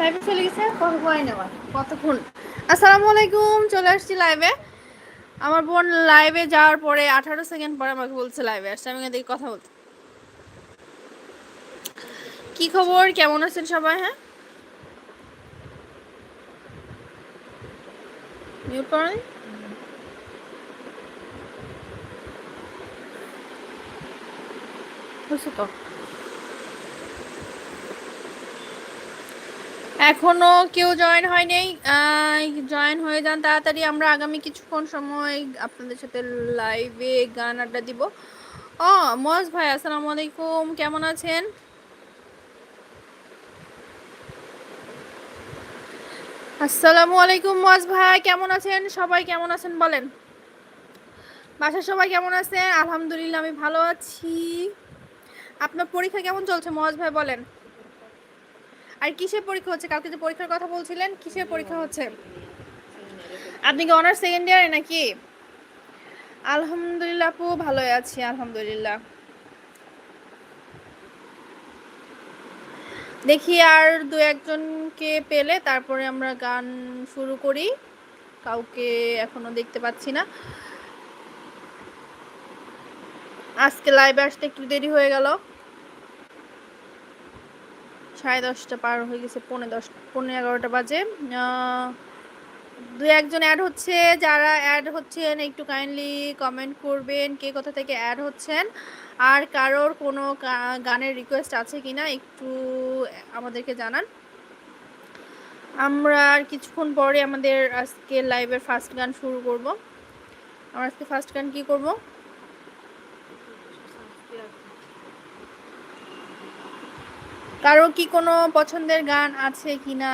লাইভে চলে গেছে কতক্ষণ? আসসালামু আলাইকুম, চলে আসছি লাইভে। আমার বোন লাইভে যাওয়ার পরে আঠারো সেকেন্ড পরে আমাকে বলছে লাইভে আসছে আমি দেখি কথা বলতে। কি খবর? কেমন আছেন সবাই হ্যাঁ? মিউট করেন। তো। এখনও কেউ জয়েন হয়নি। জয়েন হয়ে যান তাড়াতাড়ি। আমরা আগামী কিছুক্ষণ সময় আপনাদের সাথে লাইভে গান আড্ডা দিব। ও, মজ ভাই, আসসালামু আলাইকুম। কেমন আছেন? আসসালামু আলাইকুম মজ ভাই, কেমন আছেন? সবাই কেমন আছেন বলেন। বাসার সবাই কেমন আছে আলহামদুলিল্লাহ, আমি ভালো আছি। আপনার পরীক্ষা কেমন চলছে মজ ভাই, বলেন। আর কিসের পরীক্ষা হচ্ছে? কালকে যে পরীক্ষার কথা বলছিলেন, কিসের পরীক্ষা হচ্ছে? আপনি কি অনার্স সেকেন্ড ইয়ারে নাকি? আলহামদুলিল্লাহ আপু, ভালোই আছি, আলহামদুলিল্লাহ। দেখি আর দু একজনকে পেলে, তারপরে আমরা গান শুরু করি। কাউকে এখনও দেখতে পাচ্ছি না। আজকে লাইভে আসতে একটু দেরি হয়ে গেল। সাড়ে দশটা পার হয়ে গেছে, পৌনে দশ পৌনে এগারোটা বাজে। দু একজন অ্যাড হচ্ছে, যারা অ্যাড হচ্ছেন, একটু কাইন্ডলি কমেন্ট করবেন কে কোথা থেকে অ্যাড হচ্ছেন। আর কারোর কোনো গানের রিকোয়েস্ট আছে কি না একটু আমাদেরকে জানান। আমরা আর কিছুক্ষণ পরে আমাদের আজকে লাইভের ফার্স্ট গান শুরু করব। আমরা আজকে ফার্স্ট গান কি করব? কারও কি কোনো পছন্দের গান আছে কিনা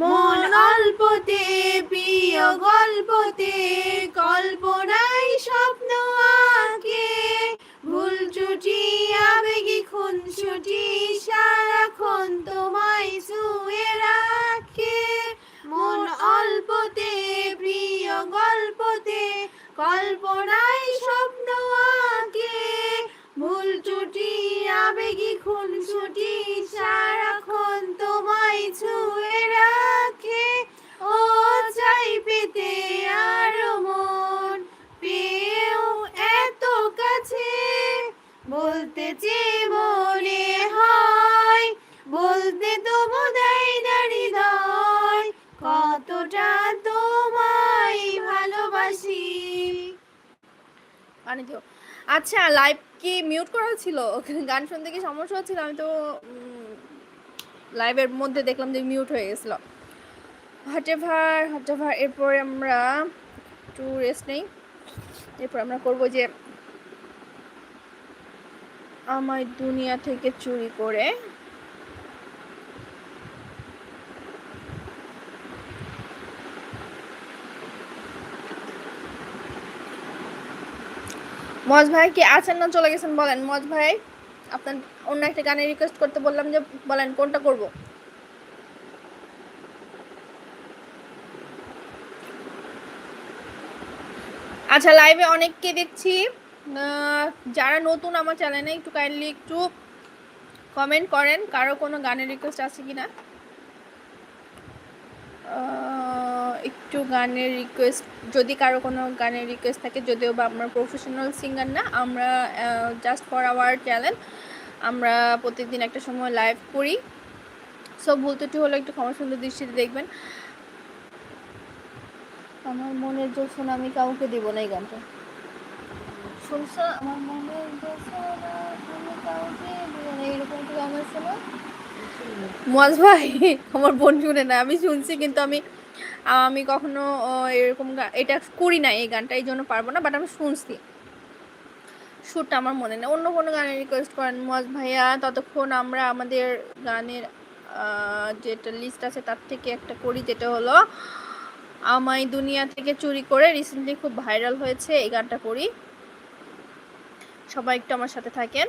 মন অল্পতে, প্রিয় গল্পতে কল্পনায় স্বপ্ন আঁকে। ভুল ত্রুটি আবেগী খুন ছুটি সারাক্ষণ তোমায় শুয়ে রাখে। মন অল্পতে, প্রিয় গল্পতে কল্পনায় স্বপ্ন লাইভ কি মিউট করা ছিল? গান শুনতে কি সমস্যা হচ্ছিল? আমি তো লাইভের মধ্যে দেখলাম যে মিউট হয়ে গেছিল। হাটেভার হাটেভার এরপরে আমরা একটু রেস্ট নেই। এরপর আমরা করব যে আমার দুনিয়া থেকে চুরি করে মজ ভাই কি আছেন না চলে গেছেন বলেন? মজ ভাই, আপনার অন্য একটা গানের রিকোয়েস্ট করতে বললাম যে, বলেন কোনটা করব? আচ্ছা লাইভে অনেককে দেখছি। যারা নতুন আমার চ্যানেলে একটু কাইন্ডলি একটু কমেন্ট করেন, কারও কোনো গানের রিকোয়েস্ট আছে কি না একটু গানের রিকোয়েস্ট যদি কারও কোনো গানের রিকোয়েস্ট থাকে যদিও বা আমরা প্রফেশনাল সিঙ্গার না আমরা জাস্ট ফর আওয়ার চ্যানেল আমরা প্রতিদিন একটা সময় লাইভ করি। সো ভুল ত্রুটি হলে একটু ক্ষমা সুন্দর দৃষ্টিতে দেখবেন। আমার মনের জোছন আমি কাউকে দিব না এই গানটা। শুনছো আমার মনের আমি কাউকে দিব না এইরকম গান আছে না মজ ভাই আমার বোন শুনে না আমি শুনছি কিন্তু আমি আমি কখনো এরকম এটা করি না, এই গানটা, এই জন্য পারব না বাট আমি শুনছি। সুরটা আমার মনে নেই। অন্য কোনো গানের রিকোয়েস্ট করেন মজ ভাইয়া, ততক্ষণ আমরা আমাদের গানের যেটা লিস্ট আছে তার থেকে একটা করি, যেটা হলো, আমায় দুনিয়া থেকে চুরি করে রিসেন্টলি খুব ভাইরাল হয়েছে, এই গানটা করি। সবাই একটু আমার সাথে থাকেন।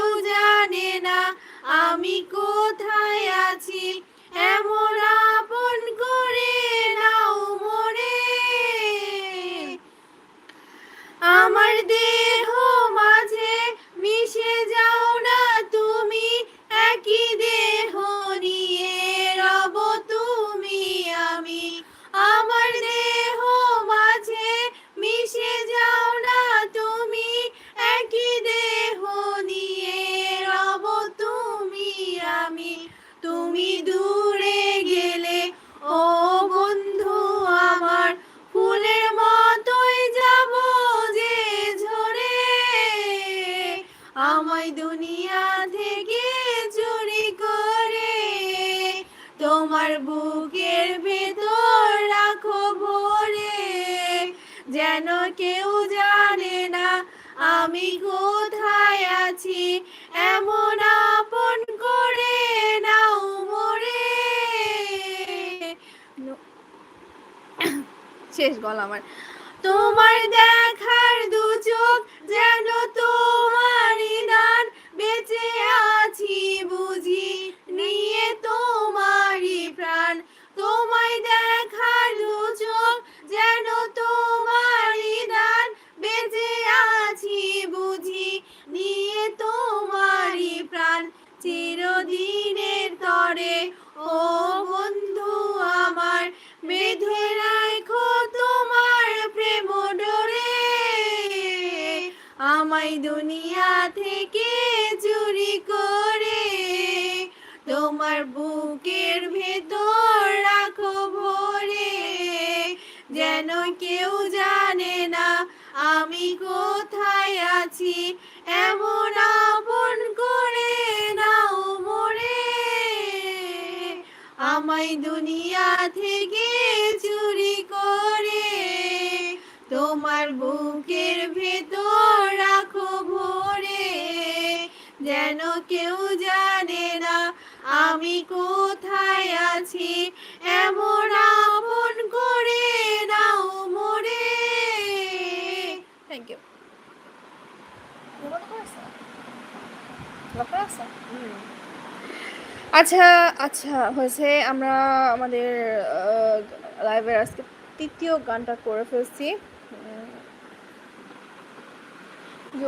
কেউ জানে না আমি কোথায় আছি? যেন কেউ জানে না আমি কোথায় আছি। এমন আপন করে নাও মরে। শেষ গলা আমার। তোমার দেখার দু চোখ যেন তোমারই দান। বেঁচে আছি বুঝি, নিয়ে তোমারই প্রাণ। তোমায় দেখার দু চোখ যেন তোমারই চিরদিনের তরে, ও বন্ধু আমার, বেঁধে রাখো তোমার প্রেম ডরে। আমায় দুনিয়া থেকে চুরি করে, তোমার বুকের ভেতর রাখো ভরে। যেন কেউ জানে না আমি কোথায় আছি, এমন আপন করে আমায় দুনিয়া থেকে চুরি করে তোমার বুকের ভেতর রাখো ভরে। যেন কেউ জানে না আমি কোথায় আছি এমন আপন করে নাও মোরে। থ্যাংক ইউ আচ্ছা আচ্ছা হয়েছে আমরা আমাদের লাইভের আজকে তৃতীয় গানটা করে ফেলছি।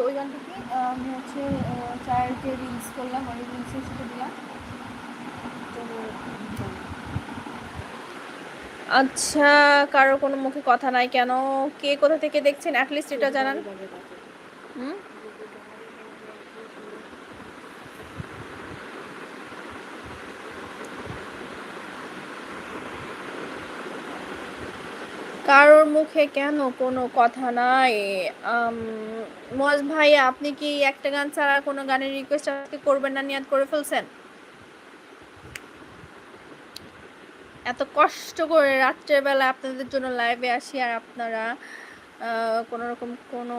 ওই গানটা কি? আমি হচ্ছে চায়ের যে রিলস করলাম ওই রিলসের সাথে দিলাম। আচ্ছা কারও কোনো মুখে কথা নাই কেন? কে কোথা থেকে দেখছেন? অ্যাটলিস্ট এটা জানান হুম কারোর মুখে কেন কোনো কথা নাই? মজ ভাই, আপনি কি একটা গান ছাড়া কোনো গানের রিকোয়েস্ট আজকে করবেন না, নিয়াদ করে ফেলছেন? এত কষ্ট করে রাত্রের বেলা আপনাদের জন্য লাইভে আসি আর আপনারা কোনো রকম কোনো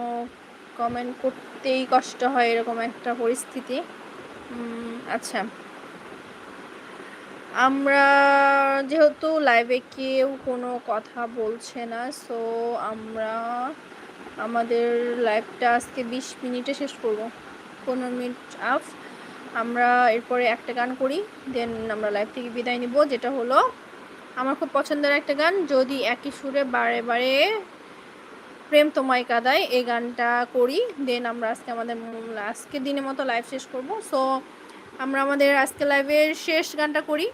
কমেন্ট করতেই কষ্ট হয় এরকম একটা পরিস্থিতি। আচ্ছা। আমরা যেহেতু লাইভে কেউ কোনো কথা বলছে না সো আমরা আমাদের লাইভটা আজকে বিশ মিনিটে শেষ করব। পনেরো মিনিট আফ, আমরা এরপরে একটা গান করি দেন আমরা লাইভ থেকে বিদায় নিব, যেটা হলো আমার খুব পছন্দের একটা গান, যদি একই সুরে বারে বারে প্রেম তোমায় কাদায়, এই গানটা করি দেন আমরা আজকে আমাদের আজকের দিনের মতো লাইভ শেষ করব। সো আমরা আমাদের আজকে লাইভের শেষ গানটা করি।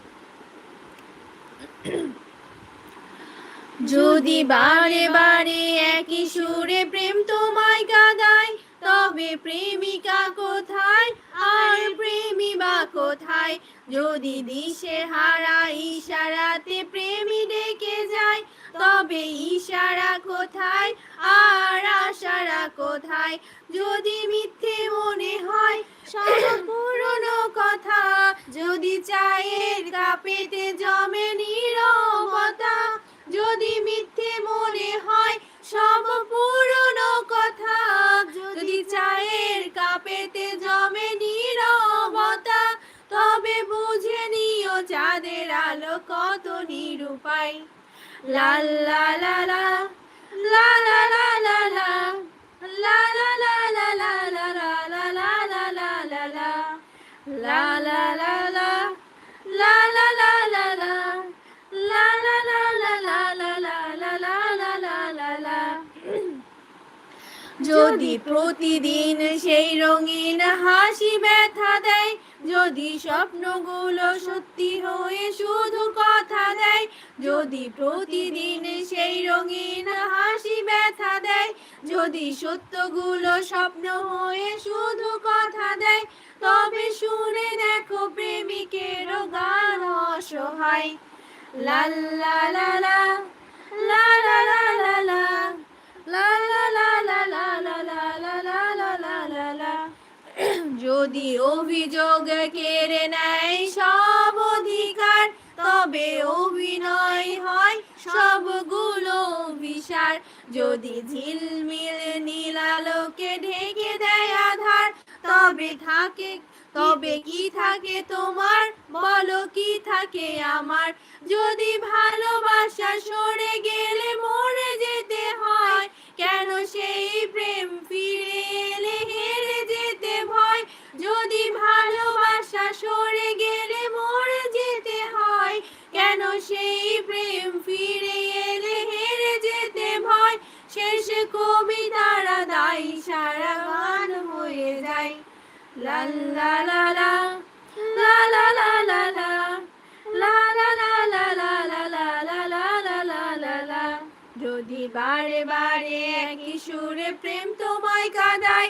যদি বারে বারে একই সুরে প্রেম তোমায় কাদায় তবে প্রেমিকা কোথায়? আর প্রেমী বা কোথায়? যদি দিশে হারা ইশারাতে প্রেমী ডেকে যায় তবে ইশারা কোথায় আর আশারা কোথায়? যদি মিথ্যে মনে হয় সব পুরনো কথা। যদি চায়ের কাপেতে জমে নীরবতা। যদি মিথ্যে মনে হয় সব পুরনো কথা। যদি চায়ের কাপেতে জমে নীরবতা। তবে বুঝে নিও চাঁদের আলো কত নিরুপায়। যদি প্রতিদিন সেই রঙিন হাসি ব্যথা দেয় যদি স্বপ্নগুলো সত্যি হয়ে শুধু কথা যদি প্রতিদিন সেই রঙিন হাসি ব্যথা দেয় যদি সত্যগুলো স্বপ্ন হয়ে শুধু কথা দেয় তবে শুনে দেখো প্রেমিকের গান অসহায় লা লা লা লা লা লা লা লা লা যদি অভিযোগ কেড়ে নেয় সব অধিকার তবে অভিনয় হয় সবগুলো বিশার যদি ঝিলমিল নীলালোকে ঢেকে দেয় আধার, তবে থাকে, তবে কি থাকে তোমার? বলো কি থাকে আমার? যদি ভালোবাসা সরে গেলে মরে যেতে হয়, কেন সেই প্রেম ফিরে সেই প্রেম ফিরে এলে হেরে যেতে ভয় শেষ কবিতারা দাই সারা গান হয়ে যায় লা লা লা লা লা লা লা লা লা যদি বারে বারে একই সুরে প্রেম তোমায় কাদায়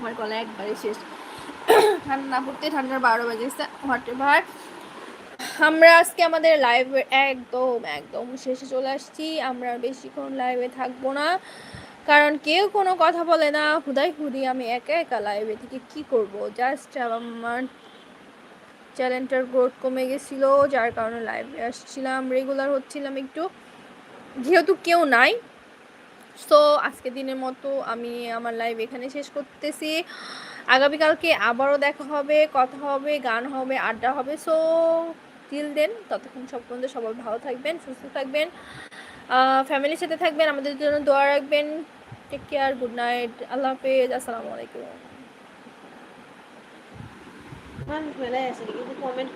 আমার গলা একবারে শেষ। ঠান্ডা না পড়তে ঠান্ডার বারো বাজেছে। What ever? আমরা আজকে আমাদের লাইভে একদম একদম শেষে চলে আসছি। আমরা বেশিক্ষণ লাইভে থাকব না। কারণ কেউ কোনো কথা বলে না। হুদাই হুদি, আমি একা একা লাইভে থেকে কি করব? জাস্ট আমার চ্যানেলটার গ্রোথ কমে গেছিল, যার কারণে লাইভে আসছিলাম। রেগুলার হচ্ছিলাম একটু। যেহেতু কেউ নাই সো আজকে দিনের মতো আমি আমার লাইভ এখানে শেষ করতেছি। আগামীকালকে আবারও দেখা হবে, কথা হবে, গান হবে, আড্ডা হবে। সো টিল দেন ততক্ষণ সব পর্যন্ত সবাই ভালো থাকবেন, সুস্থ থাকবেন। ফ্যামিলির সাথে থাকবেন, আমাদের জন্য দোয়া রাখবেন। টেক কেয়ার গুড নাইট আল্লাহ হাফেজ, আসসালামু আলাইকুম। কিন্তু কমেন্ট